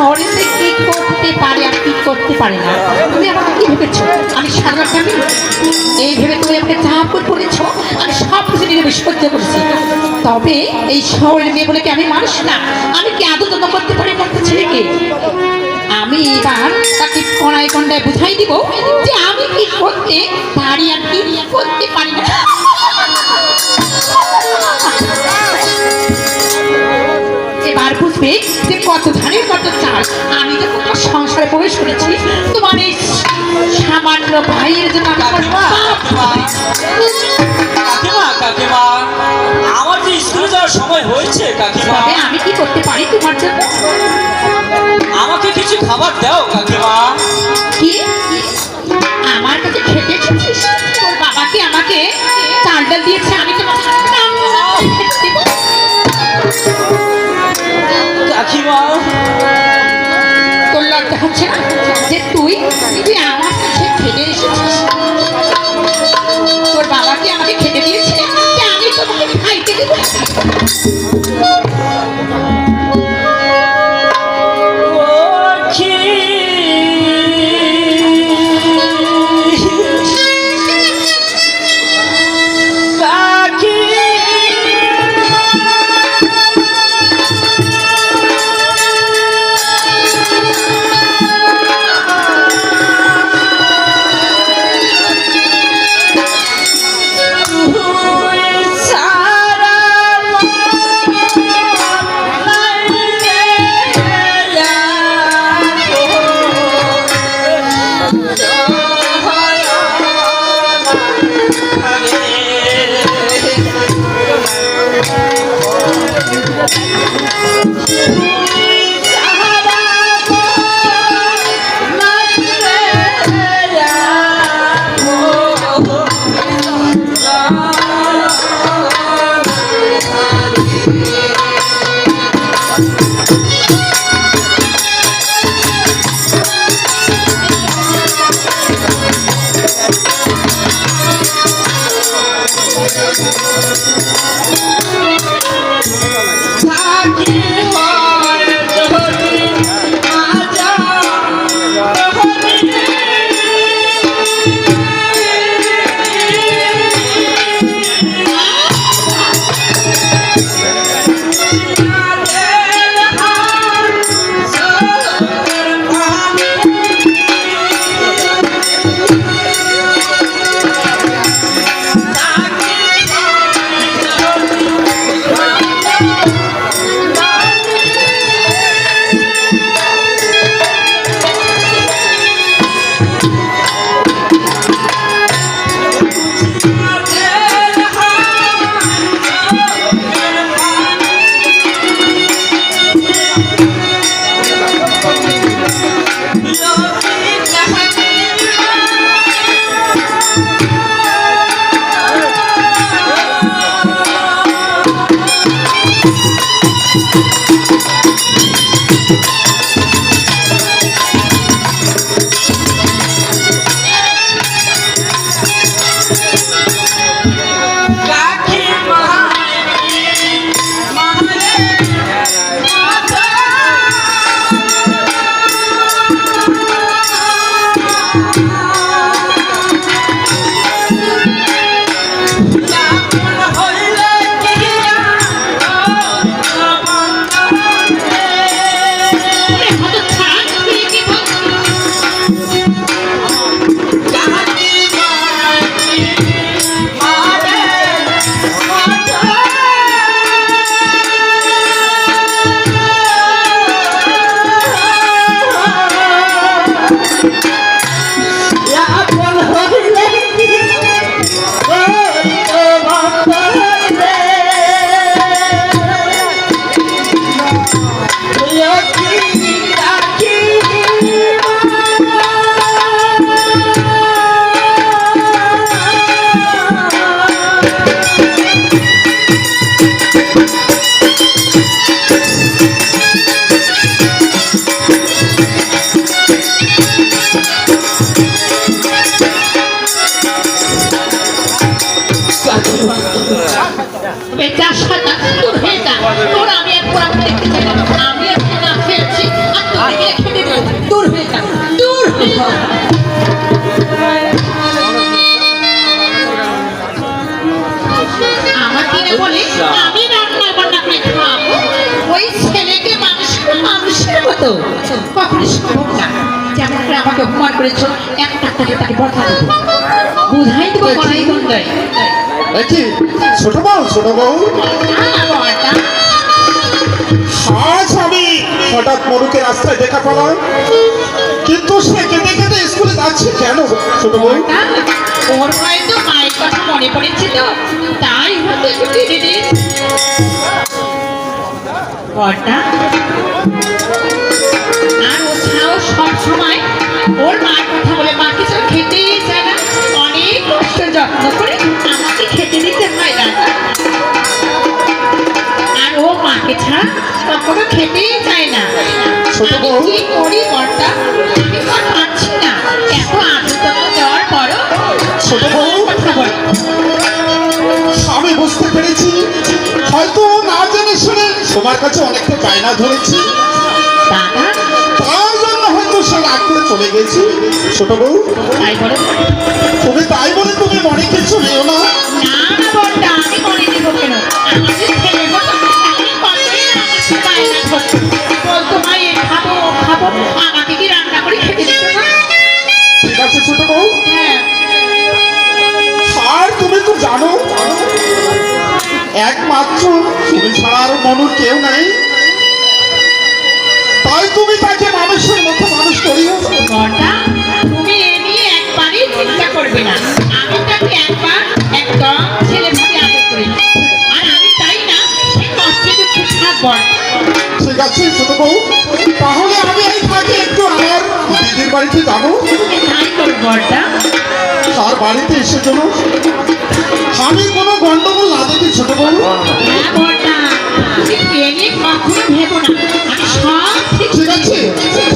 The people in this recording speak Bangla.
শহরে সে করতে পারে আর কি করতে পারে না, তুমি আমাকে কি আমি এই তুমি আমাকে চাপ করেছ, আমি সব কিছু নিয়ে সহ্য করেছি। তবে এই শহরের মেয়ে বলে কি আমি মানুষ না? আমি কি আদৌ যত্ন করতে পারি না ছেলেকে? আমি এবার তাকে কড়াই কন্ডায় বুঝাই দিব যে আমি কি করতে পারি আর কি করতে পারি না। এবার বুঝবে যে কত ধানের কত চাল। আমি যখন তোমার সংসারে প্রবেশ করেছি। তোমার এই সামান্য ভাইয়ের জন্য আমি আমার পাপ করেছি। কাকিমা কাকিমা আমার যে স্কুলে যাওয়ার সময় হয়েছে কাকিমা। আমি কি করতে পারি তোমার জন্য? আমাকে কিছু খাবার দাও কাকিমা। কি? দেবো Thank you. তো কখনই সম্ভব না যেমন করে আমাকে অপমান করেছ এক টাকাকে তাকে বদলা দেবো বুঝাই দেবো কড়াই গন্ডায় ছোট বউ ছোট বউ আজ আমি হঠাৎ মরুকে রাস্তায় দেখা পেলাম কিন্তু সে কেঁদে কেঁদে স্কুলে যাচ্ছে কেন ছোট বউ ওর হয়তো মায়ের কথা মনে পড়েছিল তাই হয়তো একটু কেঁদে দিয়েছে সব সময়। ওর মার কথা বলে মা কিছু খেতেই চায় না? অনেক কষ্ট যত্ন করে আমাকে খেতে দিতে হয় না আর ও মাকে ছাড়া কখনো খেতেই চায় না। আমি কি করি বড়টা আমি আর পারছি না। এত আদর দেওয়ার পরও ছোট বউ। কথা বলে। আমি বুঝতে পেরেছি। হয়তো না জেনে শুনে তোমার কাছে অনেকটা বায়না ধরেছি। দাদা করে চলে গেছি। ছোট বউ। তাই বলে? তুমি তাই বলে তুমি মনে কিছু নিও না। ঠিক আছে ছোট বউ। হ্যাঁ। আর তুমি তো জানো একমাত্র তুমি ছাড়া আর মনুর কেউ নাই। তাই তুমি তাকে মানুষের মতো মানুষ করিও। বড়টা তুমি এ নিয়ে একবারই চিন্তা করবে না। আমি তাকে একবার একদম ছেলে ভাবে আদর করি। আর আমি চাই না সে কষ্টে দুঃখে থাক ঠিক আছে ছোট বউ। তাহলে আমি এই ফাঁকে একটু আমার দিদির বাড়িতে যাব। তাই করো বড়টা তার বাড়িতে এসে জন্য আমি কোনো গন্ডগোল না দেখি ছোট বউ। হ্যাঁ তুমি এ নিয়ে কখনো ভেবো না। আমি সব ঠিক আছে